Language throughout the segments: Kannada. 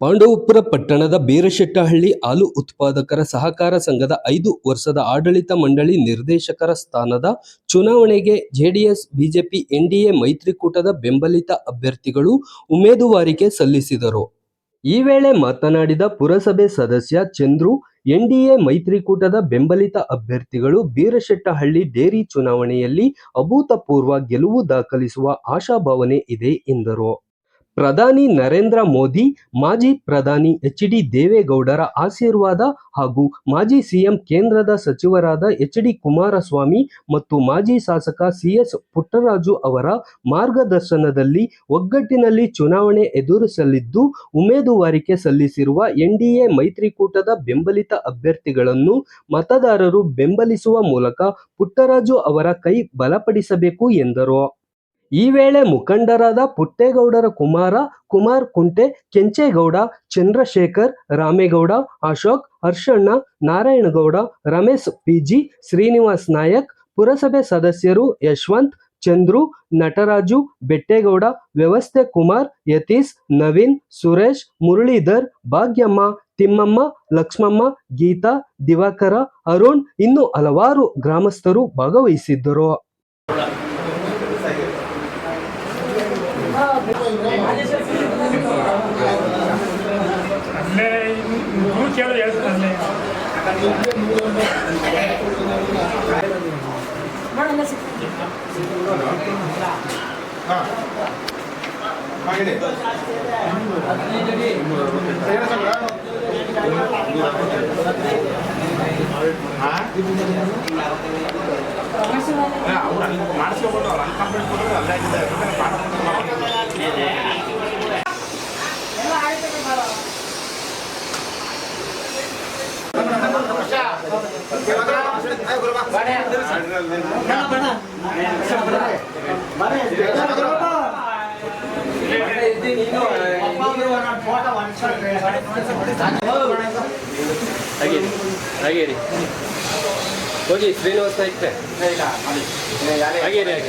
ಪಾಂಡವಪುರ ಪಟ್ಟಣದ ಬೀರಶೆಟ್ಟಹಳ್ಳಿ ಹಾಲು ಉತ್ಪಾದಕರ ಸಹಕಾರ ಸಂಘದ ಐದು ವರ್ಷದ ಆಡಳಿತ ಮಂಡಳಿ ನಿರ್ದೇಶಕರ ಸ್ಥಾನದ ಚುನಾವಣೆಗೆ ಜೆಡಿಎಸ್, ಬಿಜೆಪಿ, ಎನ್ಡಿಎ ಮೈತ್ರಿಕೂಟದ ಬೆಂಬಲಿತ ಅಭ್ಯರ್ಥಿಗಳು ಉಮೇದುವಾರಿಕೆ ಸಲ್ಲಿಸಿದರು. ಈ ವೇಳೆ ಮಾತನಾಡಿದ ಪುರಸಭೆ ಸದಸ್ಯ ಚಂದ್ರು, ಎನ್ಡಿಎ ಮೈತ್ರಿಕೂಟದ ಬೆಂಬಲಿತ ಅಭ್ಯರ್ಥಿಗಳು ಬೀರಶೆಟ್ಟಹಳ್ಳಿ ಡೇರಿ ಚುನಾವಣೆಯಲ್ಲಿ ಅಭೂತಪೂರ್ವ ಗೆಲುವು ದಾಖಲಿಸುವ ಆಶಾಭಾವನೆ ಇದೆ ಎಂದರು. ಪ್ರಧಾನಿ ನರೇಂದ್ರ ಮೋದಿ, ಮಾಜಿ ಪ್ರಧಾನಿ ಎಚ್ ಡಿ ದೇವೇಗೌಡರ ಆಶೀರ್ವಾದ ಹಾಗೂ ಮಾಜಿ ಸಿಎಂ ಕೇಂದ್ರದ ಸಚಿವರಾದ ಎಚ್ ಡಿ ಕುಮಾರಸ್ವಾಮಿ ಮತ್ತು ಮಾಜಿ ಶಾಸಕ ಸಿಎಸ್ ಪುಟ್ಟರಾಜು ಅವರ ಮಾರ್ಗದರ್ಶನದಲ್ಲಿ ಒಗ್ಗಟ್ಟಿನಲ್ಲಿ ಚುನಾವಣೆ ಎದುರಿಸಲಿದ್ದು, ಉಮೇದುವಾರಿಕೆ ಸಲ್ಲಿಸಿರುವ ಎನ್ಡಿಎ ಮೈತ್ರಿಕೂಟದ ಬೆಂಬಲಿತ ಅಭ್ಯರ್ಥಿಗಳನ್ನು ಮತದಾರರು ಬೆಂಬಲಿಸುವ ಮೂಲಕ ಪುಟ್ಟರಾಜು ಅವರ ಕೈ ಬಲಪಡಿಸಬೇಕು ಎಂದರು. ಈ ವೇಳೆ ಮುಖಂಡರಾದ ಪುಟ್ಟೇಗೌಡರ ಕುಮಾರ, ಕುಮಾರ್ ಕುಂಟೆ, ಕೆಂಚೇಗೌಡ, ಚಂದ್ರಶೇಖರ್, ರಾಮೇಗೌಡ, ಅಶೋಕ್, ಹರ್ಷಣ್ಣ, ನಾರಾಯಣಗೌಡ, ರಮೇಶ್ ಪಿಜಿ, ಶ್ರೀನಿವಾಸ್ ನಾಯಕ್, ಪುರಸಭೆ ಸದಸ್ಯರು ಯಶವಂತ್, ಚಂದ್ರು, ನಟರಾಜು, ಬೆಟ್ಟೇಗೌಡ, ವ್ಯವಸ್ಥೆ ಕುಮಾರ್, ಯತೀಶ್, ನವೀನ್, ಸುರೇಶ್, ಮುರಳೀಧರ್, ಭಾಗ್ಯಮ್ಮ, ತಿಮ್ಮಮ್ಮ, ಲಕ್ಷ್ಮಮ್ಮ, ಗೀತಾ, ದಿವಾಕರ, ಅರುಣ್ ಇನ್ನು ಹಲವಾರು ಗ್ರಾಮಸ್ಥರು ಭಾಗವಹಿಸಿದ್ದರು. ಅಲ್ಲೇ ಅವ್ರು ಅಲ್ಲಿ ಮಾಡಿಸ್ಕೊಬೋದು ಅವ್ರು ಅಲ್ಲಿ ಕಂಪ್ಲೇಂಟ್ ಕೊಟ್ಟರೆ ಅಲ್ಲೇ ಆಗಿದೆ ಹಾಗೇರಿ ಹಾಗೇರಿ ಹೋಗಿ ಶ್ರೀನಿವಾಸ ಇತ್ತೆ ಹಾಗೇರಿ ಹಾಗೆ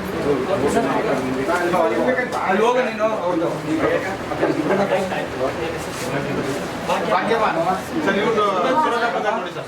ಹೋಗ ನೀನು ಸರ್ ಇವ್ರದ್ದು ನೋಡಿ ಸರ್.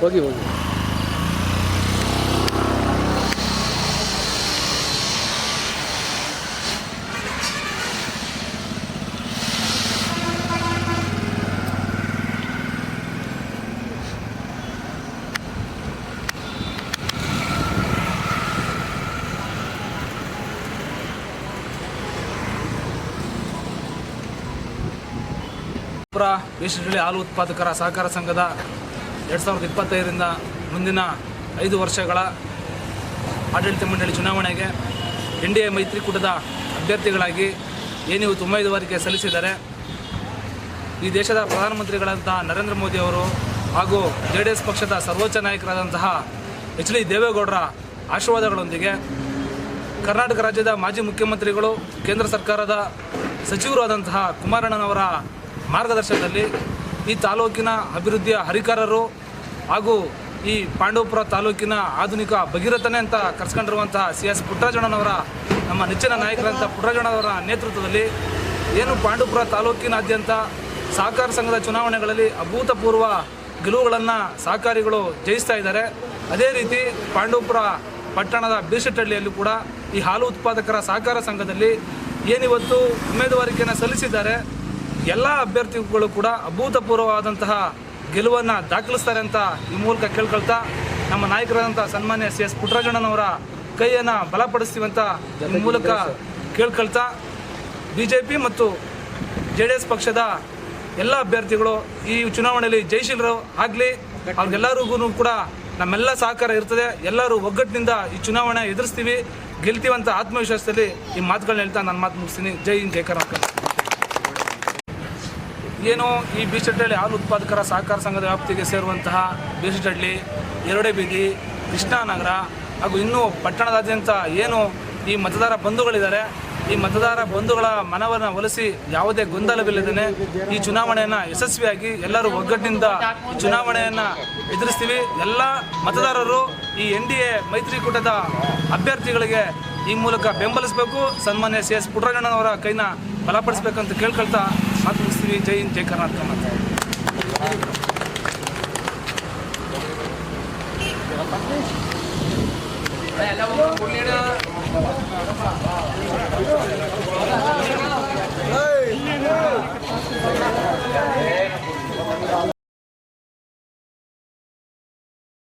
ಹೋಗಿ ಹೋಗಿ. ಪಾಂಡವಪುರ ಬೇಸಿನಲ್ಲಿ ಹಾಲು ಉತ್ಪಾದಕರ ಸಹಕಾರ ಸಂಘದ ಎರಡು ಸಾವಿರದ ಇಪ್ಪತ್ತೈದರಿಂದ ಮುಂದಿನ ಐದು ವರ್ಷಗಳ ಆಡಳಿತ ಮಂಡಳಿ ಚುನಾವಣೆಗೆ ಎನ್ ಡಿ ಎ ಮೈತ್ರಿಕೂಟದ ಅಭ್ಯರ್ಥಿಗಳಾಗಿ ಏನು ಇವತ್ತು ಉಮೇದುವಾರಿಕೆ ಸಲ್ಲಿಸಿದ್ದಾರೆ. ಈ ದೇಶದ ಪ್ರಧಾನಮಂತ್ರಿಗಳಂತಹ ನರೇಂದ್ರ ಮೋದಿ ಅವರು ಹಾಗೂ ಜೆ ಡಿ ಎಸ್ ಪಕ್ಷದ ಸರ್ವೋಚ್ಚ ನಾಯಕರಾದಂತಹ ಎಚ್ ಡಿ ದೇವೇಗೌಡರ ಆಶೀರ್ವಾದಗಳೊಂದಿಗೆ ಕರ್ನಾಟಕ ರಾಜ್ಯದ ಮಾಜಿ ಮುಖ್ಯಮಂತ್ರಿಗಳು, ಕೇಂದ್ರ ಸರ್ಕಾರದ ಸಚಿವರಾದಂತಹ ಕುಮಾರಣ್ಣನವರ ಮಾರ್ಗದರ್ಶನದಲ್ಲಿ ಈ ತಾಲೂಕಿನ ಅಭಿವೃದ್ಧಿಯ ಹರಿಕಾರರು ಹಾಗೂ ಈ ಪಾಂಡವಪುರ ತಾಲೂಕಿನ ಆಧುನಿಕ ಭಗೀರಥನೆ ಅಂತ ಕರೆಸ್ಕೊಂಡಿರುವಂತಹ ಸಿ ಎಸ್ ಪುಟ್ಟರಾಜಣ್ಣನವರ, ನಮ್ಮ ನೆಚ್ಚಿನ ನಾಯಕರಂಥ ಪುಟ್ಟರಾಜಣ್ಣವರ ನೇತೃತ್ವದಲ್ಲಿ ಏನು ಪಾಂಡವಪುರ ತಾಲೂಕಿನಾದ್ಯಂತ ಸಹಕಾರ ಸಂಘದ ಚುನಾವಣೆಗಳಲ್ಲಿ ಅಭೂತಪೂರ್ವ ಗೆಲುವುಗಳನ್ನು ಸಹಕಾರಿಗಳು ಜಯಿಸ್ತಾ ಇದ್ದಾರೆ. ಅದೇ ರೀತಿ ಪಾಂಡವಪುರ ಪಟ್ಟಣದ ಬೀರ್ಶೆಟ್ಟಹಳ್ಳಿಯಲ್ಲೂ ಕೂಡ ಈ ಹಾಲು ಉತ್ಪಾದಕರ ಸಹಕಾರ ಸಂಘದಲ್ಲಿ ಏನಿವತ್ತು ಉಮೇದುವಾರಿಕೆಯನ್ನು ಸಲ್ಲಿಸಿದ್ದಾರೆ ಎಲ್ಲ ಅಭ್ಯರ್ಥಿಗಳು ಕೂಡ ಅಭೂತಪೂರ್ವವಾದಂತಹ ಗೆಲುವನ್ನು ದಾಖಲಿಸ್ತಾರೆ ಅಂತ ಈ ಮೂಲಕ ಕೇಳ್ಕೊಳ್ತಾ ನಮ್ಮ ನಾಯಕರಾದಂಥ ಸನ್ಮಾನ್ಯ ಸಿ ಎಸ್ ಪುಟ್ಟರಾಜಣ್ಣನವರ ಕೈಯನ್ನು ಬಲಪಡಿಸ್ತೀವಂತ ಅಂತ ಈ ಮೂಲಕ ಕೇಳ್ಕೊಳ್ತಾ ಬಿ ಜೆ ಪಿ ಮತ್ತು ಜೆ ಡಿ ಎಸ್ ಪಕ್ಷದ ಎಲ್ಲ ಅಭ್ಯರ್ಥಿಗಳು ಈ ಚುನಾವಣೆಯಲ್ಲಿ ಜಯಶೀಲರು ಆಗಲಿ ಅವ್ರಿಗೆಲ್ಲರಿಗೂ ಕೂಡ ನಮ್ಮೆಲ್ಲ ಸಹಕಾರ ಇರ್ತದೆ. ಎಲ್ಲರೂ ಒಗ್ಗಟ್ಟಿನಿಂದ ಈ ಚುನಾವಣೆ ಎದುರಿಸ್ತೀವಿ. ಗೆಲ್ತೀವಂತ ಆತ್ಮವಿಶ್ವಾಸದಲ್ಲಿ ಈ ಮಾತುಗಳನ್ನ ಹೇಳ್ತಾ ನಾನು ಮಾತು ಮುಗಿಸ್ತೀನಿ. ಜೈ ಹಿಂದ್ ಜೈ ಕರ್ನಾಟಕ. ಏನು ಈ ಬೀಚಟ್ಟಹಳ್ಳಿ ಹಾಲು ಉತ್ಪಾದಕರ ಸಹಕಾರ ಸಂಘದ ವ್ಯಾಪ್ತಿಗೆ ಸೇರುವಂತಹ ಬೀಚಟ್ಟಹಳ್ಳಿ ಎರಡೇ ಬೀದಿ, ಕೃಷ್ಣಾನಗರ ಹಾಗೂ ಇನ್ನೂ ಪಟ್ಟಣದಾದ್ಯಂತ ಏನು ಈ ಮತದಾರ ಬಂಧುಗಳಿದ್ದಾರೆ, ಈ ಮತದಾರ ಬಂಧುಗಳ ಮನವನ್ನು ಒಲಿಸಿ ಯಾವುದೇ ಗೊಂದಲವಿಲ್ಲದೇ ಈ ಚುನಾವಣೆಯನ್ನು ಯಶಸ್ವಿಯಾಗಿ ಎಲ್ಲರೂ ಒಗ್ಗಟ್ಟಿನಿಂದ ಚುನಾವಣೆಯನ್ನು ಎದುರಿಸ್ತೀವಿ. ಎಲ್ಲ ಮತದಾರರು ಈ ಎನ್ ಡಿ ಎ ಮೈತ್ರಿಕೂಟದ ಅಭ್ಯರ್ಥಿಗಳಿಗೆ ಈ ಮೂಲಕ ಬೆಂಬಲಿಸಬೇಕು. ಸನ್ಮಾನ್ಯ ಸಿ ಎಸ್ ಪುಟ್ಟರಂಗಣ್ಣನವರ ಕೈನ ಬಲಪಡಿಸಬೇಕಂತ ಕೇಳ್ಕೊಳ್ತಾ ಮಾತು ಮುಗಿಸ್ತೀವಿ ಜೈ ಹಿಂದ್, ಜೈ ಕರ್ನಾಟಕ ಅಂತ